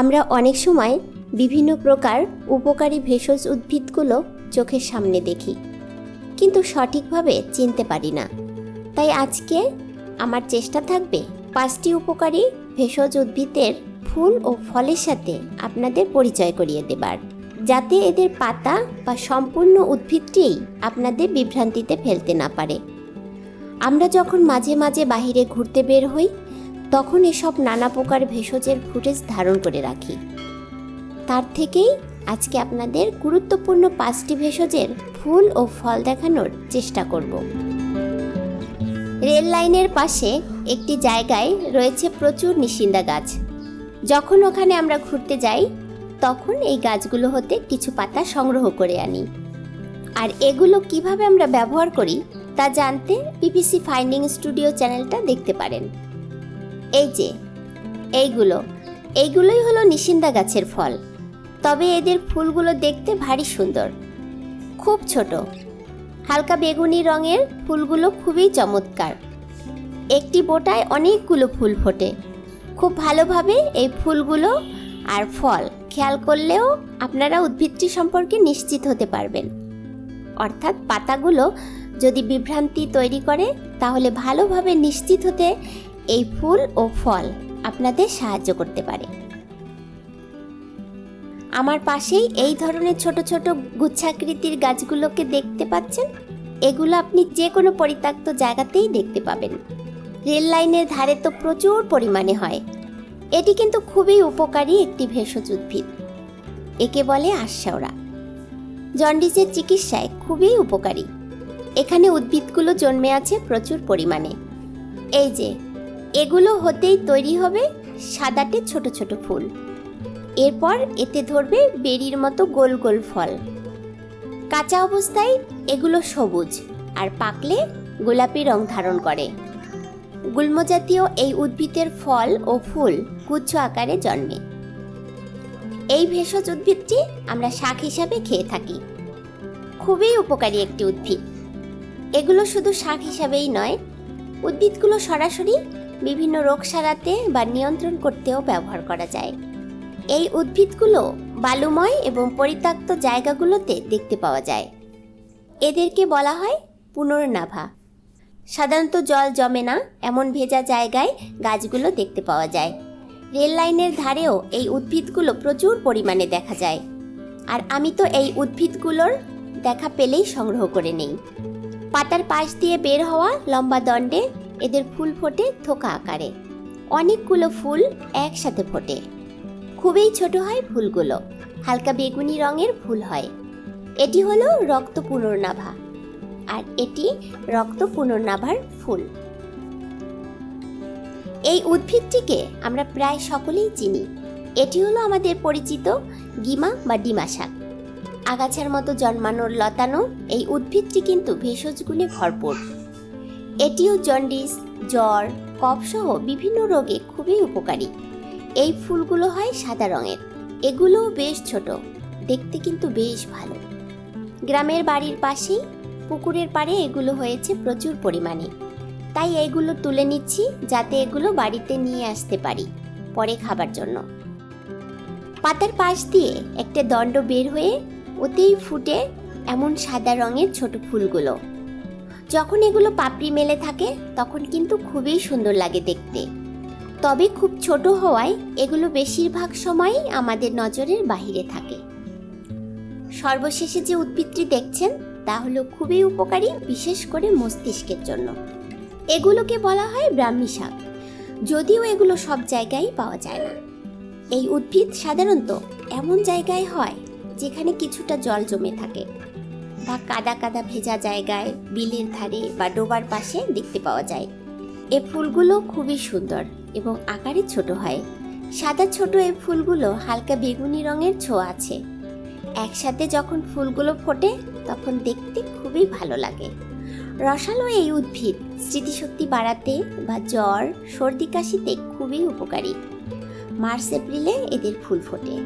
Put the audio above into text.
আমরা অনেক সময় বিভিন্ন প্রকার উপকারী ভেষজ উদ্ভিদগুলো চোখের সামনে দেখি, কিন্তু সঠিকভাবে চিনতে পারি না। তাই আজকে আমার চেষ্টা থাকবে পাঁচটি উপকারী ভেষজ উদ্ভিদের ফুল ও ফলের সাথে আপনাদের পরিচয় করিয়ে দেবার, যাতে এদের পাতা বা সম্পূর্ণ উদ্ভিদটিই আপনাদের বিভ্রান্তিতে ফেলতে না পারে। আমরা যখন মাঝে মাঝে বাহিরে ঘুরতে বের হই তখন এসব নানা প্রকার ভেষজের ফুটেজ ধারণ করে রাখি। তার থেকেই আজকে আপনাদের গুরুত্বপূর্ণ পাঁচটি ভেষজের ফুল ও ফল দেখানোর চেষ্টা করব। রেল লাইনের পাশে একটি জায়গায় রয়েছে প্রচুর নিশিন্দা গাছ। যখন ওখানে আমরা ঘুরতে যাই, তখন এই গাছগুলো হতে কিছু পাতা সংগ্রহ করে আনি। আর এগুলো কীভাবে আমরা ব্যবহার করি, তা জানতে বিবিসি ফাইন্ডিং স্টুডিও চ্যানেলটা দেখতে পারেন। এই যে, এইগুলো। এইগুলোই হলো নিশিন্দা গাছের ফল। তবে এদের ফুলগুলো দেখতে ভারী সুন্দর। খুব ছোট। হালকা বেগুনি রঙের ফুলগুলো খুবই চমৎকার। একটি বোটায় অনেকগুলো ফুল ফোটে। খুব ভালোভাবে এই ফুলগুলো আর ফল খেয়াল করলেও আপনারা উদ্ভিদটি সম্পর্কে নিশ্চিত হতে পারবেন। অর্থাৎ পাতাগুলো যদি বিভ্রান্তি তৈরি করে, তাহলে ভালোভাবে নিশ্চিত হতে এই ফুল ও ফল আপনাদের সাহায্য করতে পারে। আমার পাশেই এই ধরনের ছোট ছোট গুচ্ছাকৃতির গাছগুলোকে দেখতে পাচ্ছেন? এগুলো আপনি যে কোনো পরিত্যক্ত জায়গাতেই দেখতে পাবেন। রেল লাইনের ধারে তো প্রচুর পরিমাণে হয়। এটি কিন্তু খুবই উপকারী একটি ভেষজ উদ্ভিদ। একে বলে আশাওড়া জন্ডিসের চিকিৎসায় খুবই উপকারী। এখানে উদ্ভিদগুলো জন্মে আছে প্রচুর পরিমাণে। এই যে এগুলো হতেই তৈরি হবে সাদাটে ছোট ছোট ফুল। এরপর এতে ধরবে বেরির মতো গোল গোল ফল। কাঁচা অবস্থায় এগুলো সবুজ আর পাকলে গোলাপি রং ধারণ করে। গুল্মজাতীয় এই উদ্ভিদের ফল ও ফুল গুচ্ছ আকারে জন্মে। এই ভেষজ উদ্ভিদটি আমরা শাক হিসাবে খেয়ে থাকি। খুবই উপকারী একটি উদ্ভিদ। এগুলো শুধু শাক হিসাবেই নয়, উদ্ভিদগুলো সরাসরি বিভিন্ন রোগ সারাতে বা নিয়ন্ত্রণ করতেও ব্যবহার করা যায়। এই উদ্ভিদগুলো বালুময় এবং পরিত্যক্ত জায়গাগুলোতে দেখতে পাওয়া যায়। এদেরকে বলা হয় পুনর্নাভা। সাধারণত জল জমে না, এমন ভেজা জায়গায় গাছগুলো দেখতে পাওয়া যায়। রেল লাইনের ধারেও এই উদ্ভিদগুলো প্রচুর পরিমাণে দেখা যায়। আর আমি তো এই উদ্ভিদগুলোর দেখা পেলেই সংগ্রহ করে নেই। পাতার পাশ দিয়ে বের হওয়া লম্বা দণ্ডে এদের ফুল ফোটে থোকা আকারে। অনেকগুলো ফুল একসাথে ফোটে। খুবই ছোট হয় ফুলগুলো, হালকা বেগুনি রঙের ফুল হয়। এটি হলো রক্ত পুনর্নাভা, আর এটি রক্ত পুনর্নাভার ফুল। এই উদ্ভিদটিকে আমরা প্রায় সকলেই চিনি। এটি হলো আমাদের পরিচিত গিমা বা ডিমা শাক আগাছার মতো জন্মানোর লতানো এই উদ্ভিদটি কিন্তু ভেষজ গুণে ভরপুর। এটিও জন্ডিস জ্বর, কফসহ বিভিন্ন রোগে খুবই উপকারী। এই ফুলগুলো হয় সাদা রঙের। এগুলোও বেশ ছোট। দেখতে কিন্তু বেশ ভালো। গ্রামের বাড়ির পাশেই, পুকুরের পাড়ে এগুলো হয়েছে প্রচুর পরিমাণে। তাই এগুলো তুলে নিচ্ছি যাতে এগুলো বাড়িতে নিয়ে আসতে পারি পরে খাবার জন্য। পাতার পাশ দিয়ে একটা দণ্ড বের হয়ে ওতেই ফুটে এমন সাদা রঙের ছোট ফুলগুলো। যখন এগুলো পাপড়ি মেলে থাকে, তখন কিন্তু খুবই সুন্দর লাগে দেখতে। তবে খুব ছোট হওয়ায় এগুলো বেশিরভাগ সময়ই আমাদের নজরের বাহিরে থাকে। সর্বশেষে যে উদ্ভিদটি দেখছেন, তা হলো খুবই উপকারী, বিশেষ করে মস্তিষ্কের জন্য। এগুলোকে বলা হয় ব্রাহ্মী শাক। যদিও এগুলো সব জায়গায় পাওয়া যায় না। এই উদ্ভিদ সাধারণত এমন জায়গায় হয়, যেখানে কিছুটা জল জমে থাকে। বা কাদা কাদা ভেজা জায়গায় বিলের ধারে বা ডোবার পাশে দেখতে পাওয়া যায়। এ ফুলগুলো খুবই সুন্দর এবং আকারে ছোট হয়। সাদা ছোট এ ফুলগুলো হালকা বেগুনি রঙের ছোঁয়া আছে। একসাথে যখন ফুলগুলো ফোটে, তখন দেখতে খুবই ভালো লাগে। রসালো এই উদ্ভিদ স্মৃতিশক্তি বাড়াতে বা জ্বর, সর্দি কাশিতে খুবই উপকারী। মার্চ, এপ্রিলে এদের ফুল ফোটে।